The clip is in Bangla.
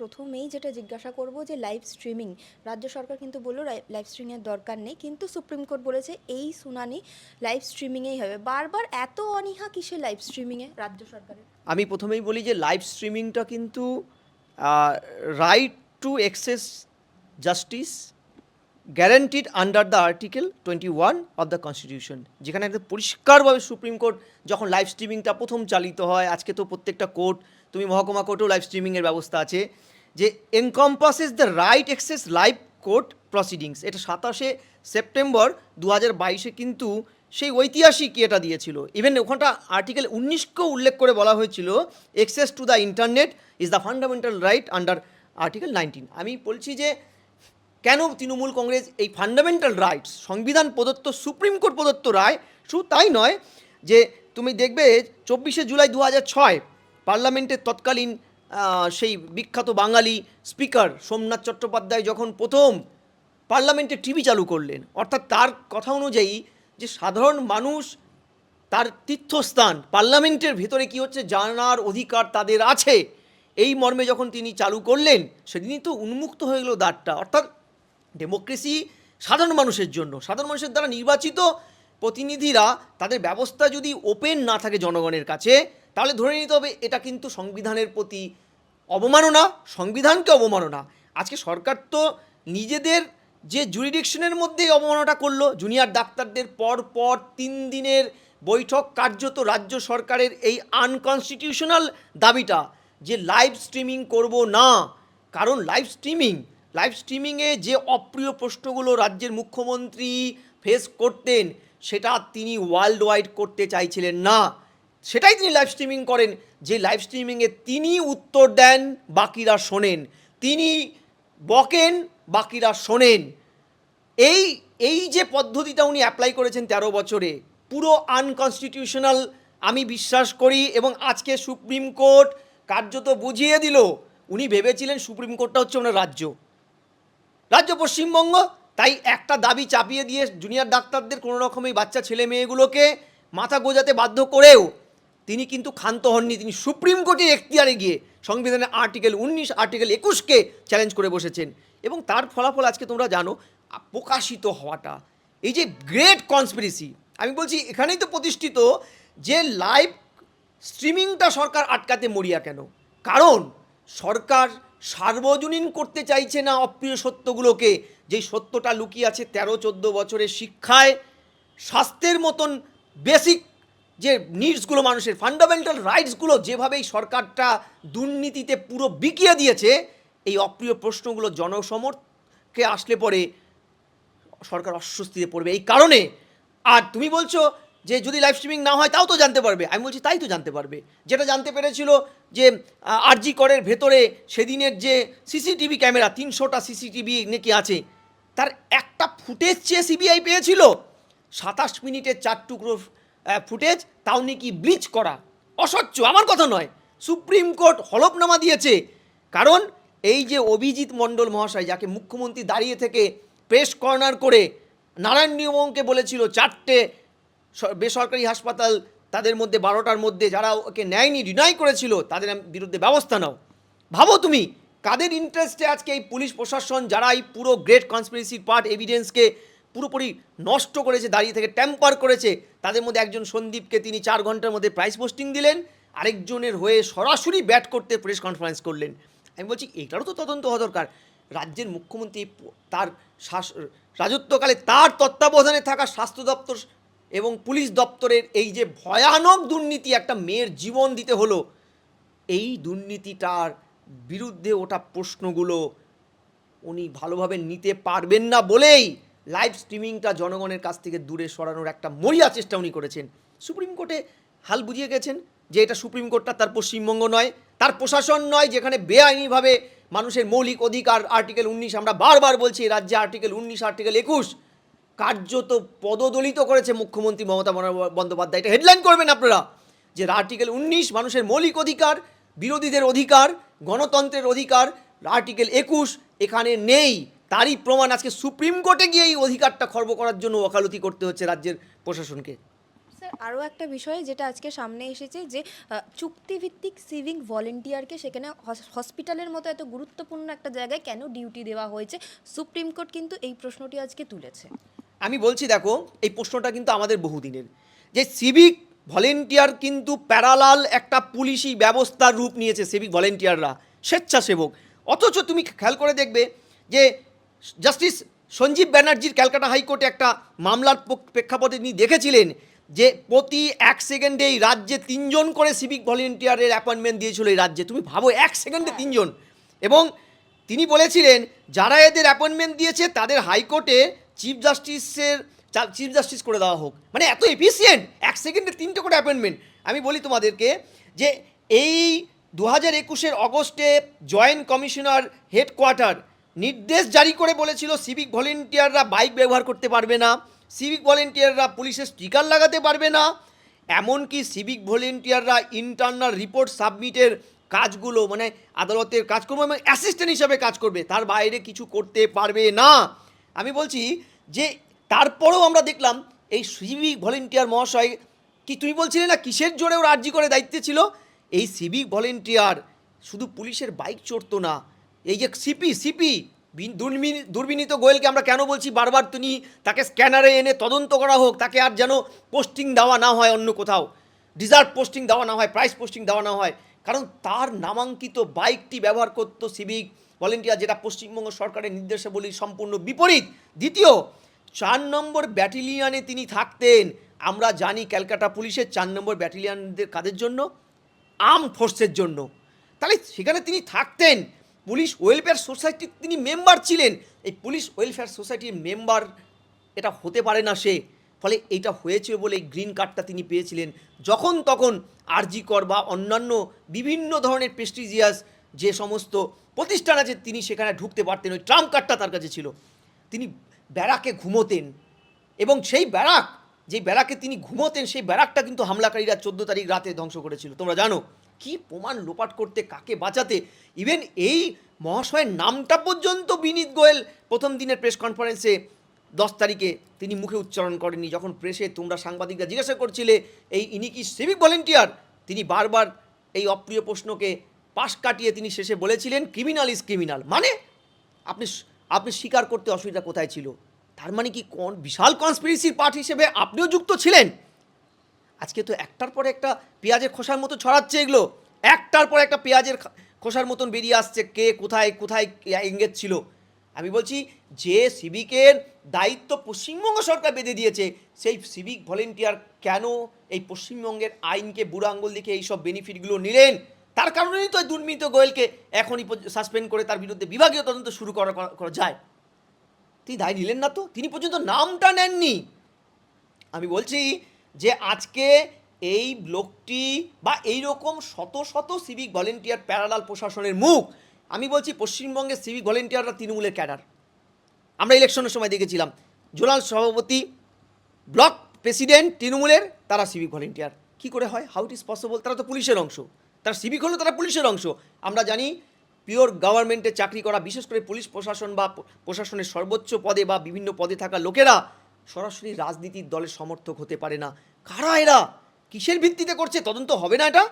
প্রথমেই যেটা জিজ্ঞাসা করব যে লাইভ স্ট্রিমিং রাজ্য সরকার কিন্তু বলল লাইভ স্ট্রিমিংয়ের দরকার নেই, কিন্তু সুপ্রিম কোর্ট বলেছে এই শুনানি লাইভ স্ট্রিমিংয়েই হবে। বারবার এত অনীহা কিসে লাইভ স্ট্রিমিংয়ে রাজ্য সরকারের? আমি প্রথমেই বলি যে লাইভ স্ট্রিমিংটা কিন্তু right to access justice guaranteed under the article twenty one of the constitution যেখানে একদম পরিষ্কারভাবে সুপ্রিম কোর্ট যখন লাইভ স্ট্রিমিংটা প্রথম চালিত হয়, আজকে তো প্রত্যেকটা কোর্ট তুমি মহকুমা কোর্টেও লাইভ স্ট্রিমিংয়ের ব্যবস্থা আছে, যে encompass encompasses the right access live court proceedings এটা সাতাশে সেপ্টেম্বর দু হাজার বাইশে কিন্তু সেই ঐতিহাসিক এটা দিয়েছিল। ইভেন ওখানটা আর্টিকেল উনিশকেও উল্লেখ করে বলা হয়েছিল access to the internet is the fundamental right under article nineteen আমি বলছি যে, কেন তৃণমূল কংগ্রেস এই ফান্ডামেন্টাল রাইটস সংবিধান প্রদত্ত, সুপ্রিম কোর্ট প্রদত্ত রায়, শুধু তাই নয় যে, তুমি দেখবে চব্বিশে জুলাই দু হাজার ছয় পার্লামেন্টের তৎকালীন সেই বিখ্যাত বাঙালি স্পিকার সোমনাথ চট্টোপাধ্যায় যখন প্রথম পার্লামেন্টে টিভি চালু করলেন, অর্থাৎ তার কথা অনুযায়ী যে সাধারণ মানুষ তার তীর্থস্থান, পার্লামেন্টের ভেতরে কি হচ্ছে, জানার অধিকার তাদের আছে। এই মর্মে যখন তিনি চালু করলেন, সেদিনই তো উন্মুক্ত হয়ে গেল দ্বারটা। অর্থাৎ ডেমোক্রেসি সাধারণ মানুষের জন্য, সাধারণ মানুষের দ্বারা নির্বাচিত প্রতিনিধিরা তাদের ব্যবস্থা যদি ওপেন না থাকে জনগণের কাছে তাহলে ধরে নিতে হবে এটা কিন্তু সংবিধানের প্রতি অবমাননা, সংবিধানকে অবমাননা। আজকে সরকার তো নিজেদের যে জুরিডিকশনের মধ্যেই অবমাননাটা করল জুনিয়র ডাক্তারদের পর পর তিন দিনের বৈঠক কার্যত রাজ্য সরকারের এই আনকনস্টিটিউশনাল দাবিটা যে লাইভ স্ট্রিমিং করব না। কারণ লাইভ স্ট্রিমিং লাইভ স্ট্রিমিংয়ে যে অপ্রিয় প্রশ্নগুলো রাজ্যের মুখ্যমন্ত্রী ফেস করতেন, সেটা তিনি ওয়ার্ল্ড ওয়াইড করতে চাইছিলেন না। সেটাই তিনি লাইভ স্ট্রিমিং করেন, যে লাইভ স্ট্রিমিংয়ে তিনি উত্তর দেন, বাকিরা শোনেন। তিনি বকেন, বাকিরা শোনেন। এই এই যে পদ্ধতিটা উনি অ্যাপ্লাই করেছেন তেরো বছরে, পুরো আনকনস্টিটিউশনাল আমি বিশ্বাস করি এবং আজকে সুপ্রিম কোর্ট কার্যত বুঝিয়ে দিল, উনি ভেবেছিলেন সুপ্রিম কোর্টটা হচ্ছে ওনার রাজ্য। রাজ্য পশ্চিমবঙ্গ, তাই একটা দাবি চাপিয়ে দিয়ে জুনিয়র ডাক্তারদের কোনো রকমই বাচ্চা, ছেলে, মেয়েগুলোকে মাথা গোজাতে বাধ্য করেও তিনি কিন্তু ক্ষান্ত হননি, তিনি সুপ্রিম কোর্টের এখতিয়ারে গিয়ে সংবিধানের আর্টিকেল উনিশ, আর্টিকেল একুশকে চ্যালেঞ্জ করে বসেছেন। এবং তার ফলাফল আজকে তোমরা জানো প্রকাশিত হওয়াটা। এই যে গ্রেট কনস্পিরেসি আমি বলছি এখানেই তো প্রতিষ্ঠিত যে লাইভ স্ট্রিমিংটা সরকার আটকাতে মরিয়া কেন? কারণ সরকার সার্বজনীন করতে চাইছে না অপ্রিয় সত্যগুলোকে। যেই সত্যটা লুকিয়ে আছে তেরো, চোদ্দ বছরের শিক্ষায়, স্বাস্থ্যের মতন বেসিক যে নিডসগুলো মানুষের ফান্ডামেন্টাল রাইটসগুলো যেভাবে এই সরকারটা দুর্নীতিতে পুরো বিকিয়ে দিয়েছে, এই অপ্রিয় প্রশ্নগুলো জনসমর্থকে আসলে পরে সরকার অস্বস্তিতে পড়বে। এই কারণে, আর তুমি বলছো যে যদি লাইভ স্ট্রিমিং না হয়, তাও তো জানতে পারবে। আমি বলছি তাই তো জানতে পারবে। যেটা জানতে পেরেছিল যে আরজি করের ভেতরে সেদিনের যে সিসিটিভি ক্যামেরা, তিনশোটা সিসিটিভি নাকি আছে, তার একটা ফুটেজ চেয়ে সিবিআই পেয়েছিল। সাতাশ মিনিটের চার টুকরো ফুটেজ তাও নাকি ব্লিচ করা। অসচ্ছ, আমার কথা নয়। সুপ্রিম কোর্ট হলফনামা দিয়েছে। কারণ এই যে অভিজিৎ মণ্ডল মহাশয়, যাকে মুখ্যমন্ত্রী দাঁড়িয়ে থেকে প্রেস কর্নার করে নারায়ণ নিয়মকে বলেছিল চারটে বেসরকারি হাসপাতাল তাদের মধ্যে, বারোটার মধ্যে, যারা ওকে নেয়নি ডিনাই করেছিল, তাদের বিরুদ্ধে ব্যবস্থা নাও। ভাবো তুমি, কাদের ইন্টারেস্টে আজকে এই পুলিশ প্রশাসন, যারা এই পুরো গ্রেট কনস্পিরেসির পার্ট এভিডেন্সকে পুরোপুরি নষ্ট করেছে, দাঁড়িয়ে থেকে ট্যাম্পার করেছে। তাদের মধ্যে একজন সন্দীপকে তিনি চার ঘণ্টার মধ্যে প্রাইস পোস্টিং দিলেন, আরেকজনের হয়ে সরাসরি ব্যাট করতে প্রেস কনফারেন্স করলেন। আমি বলছি, এটারও তো তদন্ত হওয়া দরকার। রাজ্যের মুখ্যমন্ত্রী তার শাস, রাজত্বকালে তার তত্ত্বাবধানে থাকা স্বাস্থ্য দপ্তর এবং পুলিশ দপ্তরের এই যে ভয়ানক দুর্নীতি একটা মেয়ের জীবন দিতে হলো, এই দুর্নীতিটার বিরুদ্ধে ওঠা প্রশ্নগুলো উনি ভালোভাবে নিতে পারবেন না বলেই লাইভ স্ট্রিমিংটা জনগণের কাছ থেকে দূরে সরানোর একটা মরিয়া চেষ্টা উনি করেছেন। সুপ্রিম কোর্টে হাল বুঝিয়ে গেছেন যে এটা সুপ্রিম কোর্টটা তার পশ্চিমবঙ্গ নয়, তার প্রশাসন নয়, যেখানে বেআইনিভাবে মানুষের মৌলিক অধিকার আর্টিকেল উনিশ, আমরা বারবার বলছি রাজ্যে আর্টিকেল উনিশ আর্টিকেল একুশ কার্যত পদদলিত করেছে মুখ্যমন্ত্রী মমতা বন্দ্যোপাধ্যায়। এটা হেডলাইন করবেন আপনারা, যে আর্টিকেল উনিশ মানুষের মৌলিক অধিকার, বিরোধীদের অধিকার, গণতন্ত্রের অধিকার আর্টিকেল একুশ এখানে নেই। তারই প্রমাণ আজকে সুপ্রিম কোর্টে গিয়ে এই অধিকারটা খর্ব করার জন্য ওকালতি করতে হচ্ছে রাজ্যের প্রশাসনকে। স্যার আরও একটা বিষয় যেটা আজকে সামনে এসেছে যে চুক্তিভিত্তিক সিভিক ভলেন্টিয়ারকে সেখানে হসপিটালের মতো এত গুরুত্বপূর্ণ একটা জায়গায় কেন ডিউটি দেওয়া হয়েছে? সুপ্রিম কোর্ট কিন্তু এই প্রশ্নটি আজকে তুলেছে। আমি বলছি দেখো এই প্রশ্নটা কিন্তু আমাদের বহুদিনের। যে সিভিক ভলেন্টিয়ার কিন্তু প্যারালাল একটা পুলিশি ব্যবস্থার রূপ নিয়েছে সিভিক ভলেন্টিয়াররা স্বেচ্ছাসেবক। অথচ তুমি খেয়াল করে দেখবে যে জাস্টিস সঞ্জীব ব্যানার্জির ক্যালকাটা হাইকোর্টে একটা মামলার প্রেক্ষাপটে তিনি দেখেছিলেন যে প্রতি এক সেকেন্ডেই রাজ্যে তিনজন করে সিভিক ভলেন্টিয়ারের অ্যাপয়েন্টমেন্ট দিয়েছিল এই রাজ্যে। তুমি ভাবো এক সেকেন্ডে তিনজন। এবং তিনি বলেছিলেন যারা এদের অ্যাপয়েন্টমেন্ট দিয়েছে তাদের হাইকোর্টে চিফ জাস্টিসের চিফ জাস্টিস করে দেওয়া হোক। মানে এত এফিসিয়েন্ট এক সেকেন্ডে তিনটে করে অ্যাপয়েন্টমেন্ট। আমি বলি তোমাদেরকে যে এই দু হাজার একুশের অগস্টে জয়েন্ট কমিশনার হেডকোয়ার্টার নির্দেশ জারি করে বলেছিল সিভিক ভলেন্টিয়াররা বাইক ব্যবহার করতে পারবে না। সিভিক ভলেন্টিয়াররা পুলিশের স্টিকার লাগাতে পারবে না। এমনকি সিভিক ভলেন্টিয়াররা ইন্টারনাল রিপোর্ট সাবমিটের কাজগুলো মানে আদালতের কাজকর্ম এবং অ্যাসিস্ট্যান্ট হিসাবে কাজ করবে, তার বাইরে কিছু করতে পারবে না। আমি বলছি যে, তারপরেও আমরা দেখলাম এই সিভিক ভলেন্টিয়ার মহাশয় কি, তুমি বলছিলে না কিসের জোরে ওর আর্জি করে দায়িত্বে ছিল? এই সিভিক ভলেন্টিয়ার শুধু পুলিশের বাইক চড়তো না এই যে সিপি সিপি দুর্বিনীত গোয়েলকে আমরা কেন বলছি? বারবার তিনি তাকে স্ক্যানারে এনে তদন্ত করা হোক, তাকে আর যেন পোস্টিং দেওয়া না হয় অন্য কোথাও। ডিজার্ভ পোস্টিং দেওয়া না হয়, প্রাইস পোস্টিং দেওয়া না হয়। কারণ তার নামাঙ্কিত বাইকটি ব্যবহার করতো সিভিক ভলেন্টিয়ার, যেটা পশ্চিমবঙ্গ সরকারের নির্দেশাবলীর সম্পূর্ণ বিপরীত। দ্বিতীয়, চার নম্বর ব্যাটালিয়ানে তিনি থাকতেন। আমরা জানি ক্যালকাটা পুলিশের চার নম্বর ব্যাটালিয়ানদের কাদের জন্য? আর্ম ফোর্সের জন্য। তাহলে সেখানে তিনি থাকতেন। পুলিশ ওয়েলফেয়ার সোসাইটির তিনি মেম্বার ছিলেন। এই পুলিশ ওয়েলফেয়ার সোসাইটির মেম্বার এটা হতে পারে না সে। ফলে এটা হয়েছে বলে এই গ্রিন কার্ডটা তিনি পেয়েছিলেন। যখন তখন আরজি কর বা অন্যান্য বিভিন্ন ধরনের প্রেস্টিজিয়াস যে সমস্ত প্রতিষ্ঠান আছে, তিনি সেখানে ঢুকতে পারতেন। ওই ট্রাম্প কার্ডটা তার কাছে ছিল। তিনি ব্যারাকে ঘুমোতেন এবং সেই ব্যারাক যে ব্যারাকে তিনি ঘুমোতেন, সেই ব্যারাকটা কিন্তু হামলাকারীরা চোদ্দ তারিখ রাতে ধ্বংস করেছিল। তোমরা জানো? কি প্রমাণ লোপাট করতে, কাকে বাঁচাতে? ইভেন এই মহাশয়ের নামটা পর্যন্ত বিনীত গোয়েল প্রথম দিনের প্রেস কনফারেন্সে দশ তারিখে তিনি মুখে উচ্চারণ করেননি। যখন প্রেসে তোমরা সাংবাদিকরা জিজ্ঞাসা করছিলে, এই ইনি কি সিভিক ভলেন্টিয়ার তিনি বারবার এই অপ্রিয় প্রশ্নকে পাশ কাটিয়ে তিনি শেষে বলেছিলেন ক্রিমিনাল ইজ ক্রিমিনাল মানে আপনি আপনি স্বীকার করতে অসুবিধা কোথায় ছিল? তার মানে কি কোন বিশাল কনস্পিরেসির পার্ট হিসেবে আপনিও যুক্ত ছিলেন? আজকে তো একটার পর একটা পেঁয়াজের খোসার মতো ছড়াচ্ছে এগুলো। একটার পর একটা পেঁয়াজের খোসার মতন বেরিয়ে আসছে কে কোথায় কোথায় এঙ্গেজ ছিল। আমি বলছি, যে সিভিকের দায়িত্ব পশ্চিমবঙ্গ সরকার বেঁধে দিয়েছে, সেই সিভিক ভলেন্টিয়ার কেন এই পশ্চিমবঙ্গের আইনকে বুড়ো আঙ্গুল দেখে এইসব বেনিফিটগুলো নিলেন? তার কারণেই তো দুর্নীত গোয়েলকে এখনই সাসপেন্ড করে তার বিরুদ্ধে বিভাগীয় তদন্ত শুরু করা- করা যায়। তিনি দায় নিলেন না তো? তিনি পর্যন্ত নামটা নেননি। আমি বলছি যে আজকে এই লোকটি বা এই রকম শত শত সিভিক ভলেন্টিয়ার প্যারালাল প্রশাসনের মুখ। আমি বলছি পশ্চিমবঙ্গের সিভিক ভলেন্টিয়াররা তৃণমূলের ক্যাডার। আমরা ইলেকশনের সময় দেখেছিলাম। জোনাল সভাপতি, ব্লক প্রেসিডেন্ট তৃণমূলের, তারা সিভিক ভলেন্টিয়ার কি করে হয়? হাউ ইট ইজ পসিবল তারা তো পুলিশের অংশ। তারা সিভিক হলো তারা পুলিশের অংশ। আমরা জানি পিওর গভর্নমেন্টে চাকরি করা, বিশেষ করে পুলিশ প্রশাসন বা প্রশাসনের সর্বোচ্চ পদে বা বিভিন্ন পদে থাকা লোকেরা সরাসরি রাজনীতির দলের সমর্থক হতে পারে না। কারা এরা? কিসের ভিত্তিতে করছে? তদন্ত হবে না এটা?